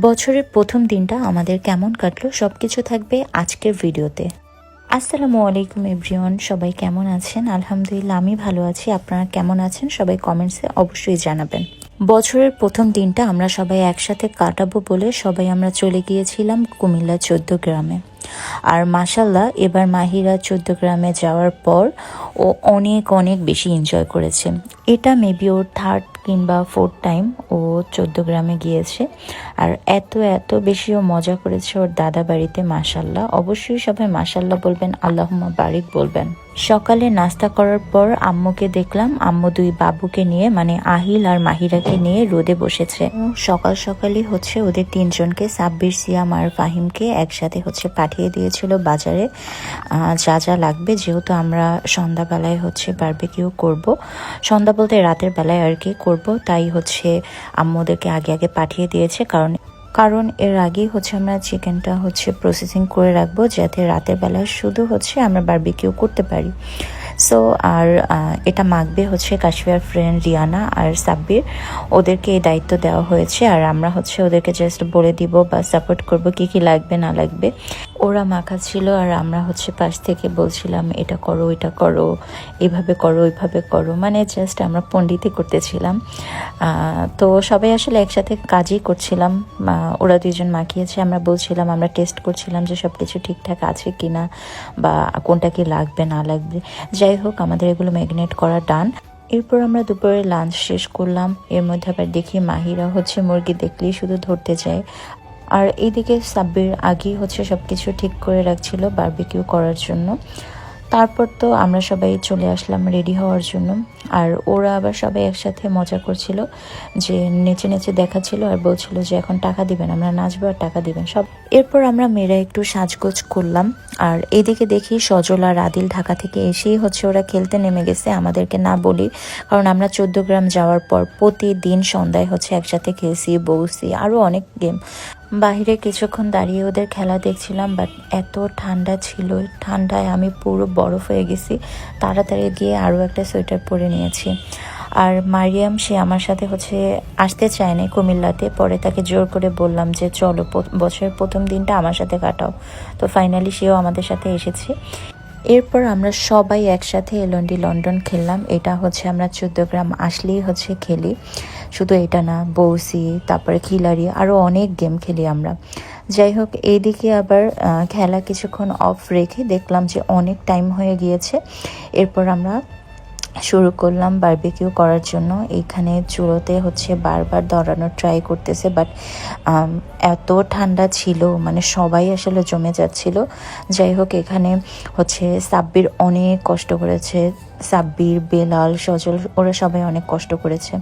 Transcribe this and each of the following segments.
বছরের প্রথম দিনটা আমাদের কেমন কাটলো সব কিছু থাকবে আজকের ভিডিওতে। আসসালামু আলাইকুম, এভরিওয়ান। সবাই কেমন আছেন? আলহামদুলিল্লাহ, আমি ভালো আছি। আপনারা কেমন আছেন? সবাই কমেন্টসে অবশ্যই জানাবেন। বছরের প্রথম দিনটা আমরা সবাই একসাথে কাটাবো বলে সবাই আমরা চলে গিয়েছিলাম কুমিল্লা চোদ্দ গ্রামে। আর মাসাল্লাহ এবার মাহিরা চোদ্দ গ্রামে যাওয়ার পর ও অনেক অনেক বেশি এনজয় করেছে। এটা মেবি ওর থার্ড কিংবা ফোর্থ টাইম ও চোদ্দ গ্রামে গিয়েছে। আর এত এত বেশি ও মজা করেছে ওর দাদা বাড়িতে মাসাল্লাহ অবশ্যই সবাই মাসাল্লাহ বলবেন আল্লাহমা বারিক বলবেন। সকালে নাস্তা করার পর আম্মুকে দেখলাম আম্মু দুই বাবুকে নিয়ে মানে আহিল আর মাহিরাকে নিয়ে রোদে বসেছে। সকাল সকালই হচ্ছে ওদের তিনজনকে, সাব্বির, সিয়াম আর ফাহিমকে একসাথে হচ্ছে পাঠিয়ে দিয়েছিল বাজারে। যা যা লাগবে, যেহেতু আমরা সন্ধ্যাবেলায় হচ্ছে বারবিকিউ করব। সন্ধ্যা বলতে রাতের বেলায় আর কি করব, তাই হচ্ছে আম্মুদেরকে আগে আগে পাঠিয়ে দিয়েছে, কারণ কারণ এর আগেই হচ্ছে আমরা চিকেনটা হচ্ছে প্রসেসিং করে রাখব যাতে রাতের বেলায় শুধু হচ্ছে আমরা বারবিকিউ করতে পারি। সো আর এটা মাখবে হচ্ছে কাশ্মীর ফ্রেন্ড রিয়ানা আর সাব্বির। ওদেরকে এই দায়িত্ব দেওয়া হয়েছে আর আমরা হচ্ছে ওদেরকে জাস্ট বলে দিব বা সাপোর্ট করব কি কি লাগবে, না লাগবে। ওরা মাখাচ্ছিল আর আমরা হচ্ছে পাশ থেকে বলছিলাম, এটা করো এটা করো, এভাবে করো, ওইভাবে করো। মানে জাস্ট আমরা পণ্ডিতই করতেছিলাম। তো সবাই আসলে একসাথে কাজই করছিলাম। ওরা দুইজন মাখিয়েছে। আমরা বলছিলাম, আমরা টেস্ট করছিলাম যে সব কিছু ঠিকঠাক আছে কিনা বা কোনটা কি লাগবে, না লাগবে। যাই হোক আমাদের এগুলো ম্যাগনেট করা ডান এরপর আমরা দুপুরে লাঞ্চ শেষ করলাম। এর মধ্যে আবার দেখি মাহিরা হচ্ছে মুরগি দেখলেই শুধু ধরতে যায় আর এইদিকে সাব্বির আগেই হচ্ছে সব কিছু ঠিক করে রাখছিল বার্বিকিউ করার জন্য। তারপর তো আমরা সবাই চলে আসলাম রেডি হওয়ার জন্য। আর ওরা আবার সবাই একসাথে মজা করছিল, যে নেচে নেচে দেখাচ্ছিল আর বলছিল যে এখন টাকা দিবেন, আমরা নাচবো আর টাকা দিবেন। সব এরপর আমরা মেয়েরা একটু সাজগোজ করলাম। আর এদিকে দেখি সজল আর আদিল ঢাকা থেকে এসেই হচ্ছে ওরা খেলতে নেমে গেছে, আমাদেরকে না বলি। কারণ আমরা চোদ্দ গ্রাম যাওয়ার পর প্রতিদিন সন্ধ্যায় হচ্ছে একসাথে খেলছি বউছি আরও অনেক গেম। বাহিরে কিছুক্ষণ দাঁড়িয়ে ওদের খেলা দেখছিলাম বাট এত ঠান্ডা ছিল। ঠান্ডায় আমি পুরো বরফ হয়ে গেছি। তাড়াতাড়ি গিয়ে আরও একটা সোয়েটার পরে নিয়েছি। আর মারিয়াম, সে আমার সাথে হচ্ছে আসতে চায়নি কুমিল্লাতে। পরে তাকে জোর করে বললাম যে, চলো বছরের প্রথম দিনটা আমার সাথে কাটাও। তো ফাইনালি সেও আমাদের সাথে এসেছে। এরপর আমরা সবাই একসাথে এলন্ডি লন্ডন খেললাম। এটা হচ্ছে আমরা চোদ্দ গ্রাম আসলেই হচ্ছে খেলি। শুধু এটা না, বৌসি, তারপরে খিলাড়ি আরও অনেক গেম খেলি আমরা। যাই হোক এইদিকে আবার খেলা কিছুক্ষণ অফ রেখে দেখলাম যে অনেক টাইম হয়ে গিয়েছে। এরপর আমরা শুরু করলাম বারবিকিউ করার জন্য। এইখানে চুলোতে হচ্ছে বারবার দৌড়ানোর ট্রাই করতেছে বাট এত ঠান্ডা ছিল মানে সবাই আসলে জমে যাচ্ছিল। যাই হোক, এখানে হচ্ছে সাব্বির অনেক কষ্ট করেছে। সাব্বির, বেলাল, সজল, ওরা সবাই অনেক কষ্ট করেছে।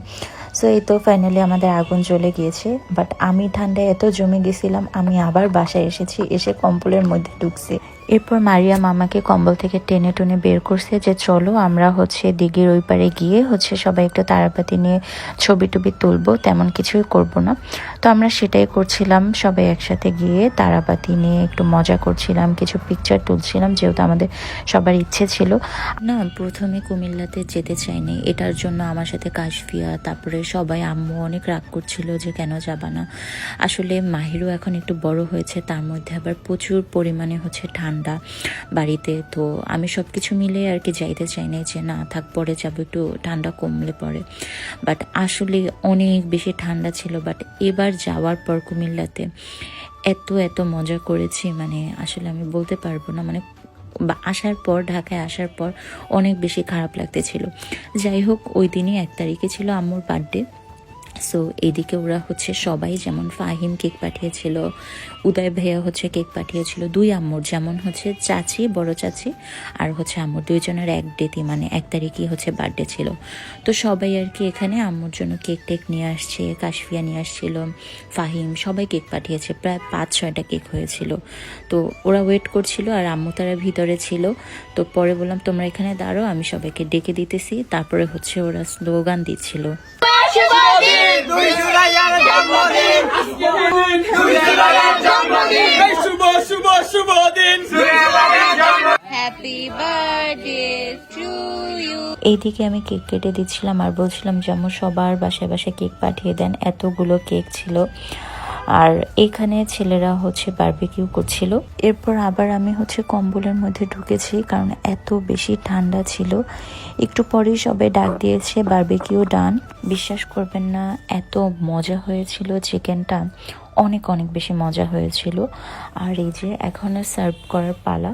সো এই তো ফাইনালি আমাদের আগুন জ্বলে গিয়েছে বাট আমি ঠান্ডায় এত জমে গেছিলাম, আমি আবার বাসায় এসেছি, এসে কম্পলের মধ্যে ঢুকছি। এরপর মারিয়া মামাকে কম্বল থেকে টেনে টুনে বের করছে যে, চলো, আমরা হচ্ছে দিঘির ওই পারে গিয়ে হচ্ছে সবাই একটু তারাবাতি নিয়ে ছবি টবি তুলবো, তেমন কিছুই করব না। তো আমরা সেটাই করছিলাম, সবাই একসাথে গিয়ে তারাবাতি নিয়ে একটু মজা করছিলাম, কিছু পিকচার তুলছিলাম, যেহেতু আমাদের সবার ইচ্ছে ছিল। না, প্রথমে কুমিল্লাতে যেতে চাইনি, এটার জন্য আমার সাথে কাশফিয়া, তারপরে সবাই, আম্মু অনেক রাগ করছিল যে, কেন যাবা না? আসলে মাহিরও এখন একটু বড় হয়েছে, তার মধ্যে আবার প্রচুর পরিমাণে হচ্ছে ঠান্ডা বাড়িতে। তো আমি সব কিছু মিলে আর কি যাইতে চাই না যে, না, থাক, পরে যাব, একটু ঠান্ডা কমলে পরে। বাট আসলে অনেক বেশি ঠান্ডা ছিল বাট এবার যাওয়ার পর কুমিল্লাতে এত এত মজা করেছি মানে আসলে আমি বলতে পারব না মানে বা আসার পর, ঢাকায় আসার পর অনেক বেশি খারাপ লাগতেছিল। যাই হোক, ওই দিনই এক তারিখে ছিল আম্মুর বার্থডে সো এদিকে ওরা হচ্ছে সবাই যেমন ফাহিম কেক পাঠিয়েছিল, উদয় ভাইয়া হচ্ছে কেক পাঠিয়েছিল, দুই আম্মুর, যেমন হচ্ছে চাচি, বড় চাচি, আর হচ্ছে আম্মুর দুইজনের এক ডেতে মানে এক তারিখই হচ্ছে বার্থডে ছিল। তো সবাই আর কি এখানে আম্মুর জন্য কেক টেক নিয়ে আসছে, কাশফিয়া নিয়ে আসছিল, ফাহিম সবাই কেক পাঠিয়েছে, প্রায় পাঁচ, ছয়টা কেক হয়েছিল। তো ওরা ওয়েট করছিল আর আম্মু তারা ভিতরে ছিল। তো পরে বললাম, তোমরা এখানে দাঁড়ো আমি সবাইকে ডেকে দিতেছি। তারপরে হচ্ছে ওরা স্লোগান দিচ্ছিল। দুই জুলাইয়ের জন্মদিন। দুই জুলাইয়ের জন্মদিন। শুভ শুভ শুভ দিন। Happy birthday to you. এইদিকে আমি কেক কেটে দিচ্ছিলাম আর বলছিলাম যেমন সবার বাসায় বাসায় কেক পাঠিয়ে দেন। এতগুলো কেক ছিল। আর এখানে ছেলেরা হচ্ছে বার্বিকিউ করছিল। এরপর আবার আমি হচ্ছে কম্বলের মধ্যে ঢুকেছি, কারণ এত বেশি ঠান্ডা ছিল। একটু পরেই সবে ডাক দিয়েছে বার্বিকিউ ডান বিশ্বাস করবেন না, এত মজা হয়েছিল চিকেনটা অনেক অনেক বেশি মজা হয়েছিল। আর এই যে এখন সার্ভ করার পালা,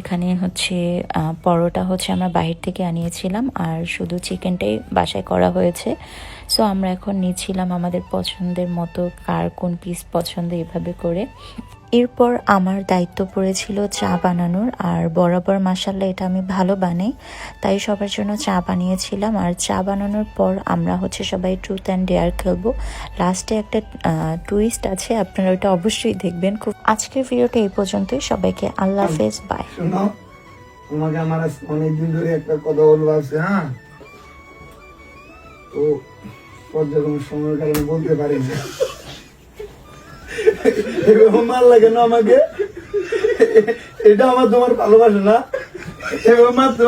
এখানে হচ্ছে পরোটা হচ্ছে আমরা বাহির থেকে আনিয়েছিলাম, আর শুধু চিকেনটাই বাসায় করা হয়েছে। সো আমরা এখন নিয়েছিলাম আমাদের পছন্দের মতো কার কোন পিস পছন্দ এভাবে করে। এরপর আমার দায়িত্ব পড়েছিল চা বানানোর, আর বরাবর মাসাল্লাহ এটা আমি ভালো বানাই। তাই সবার জন্য চা বানিয়েছিলাম, আর চা বানানোর পর আমরা হচ্ছে সবাই ট্রুথ অ্যান্ড ডেয়ার খেলব। লাস্টে একটা টুইস্ট আছে, আপনারা ওটা অবশ্যই দেখবেন। খুব আজকের ভিডিওটা এই পর্যন্তই, সবাইকে আল্লাহ হাফেজ বাই তোমাকে আমার অনেকদিন ধরে একটা কথা বলব আছে হ্যাঁ? তো পর্যায়ক্রমে সময়ের কারণে বলতে পারি এরকম মার লাগে না আমাকে। এটা আমার তোমার ভালোবাসে না। এরকম মারতে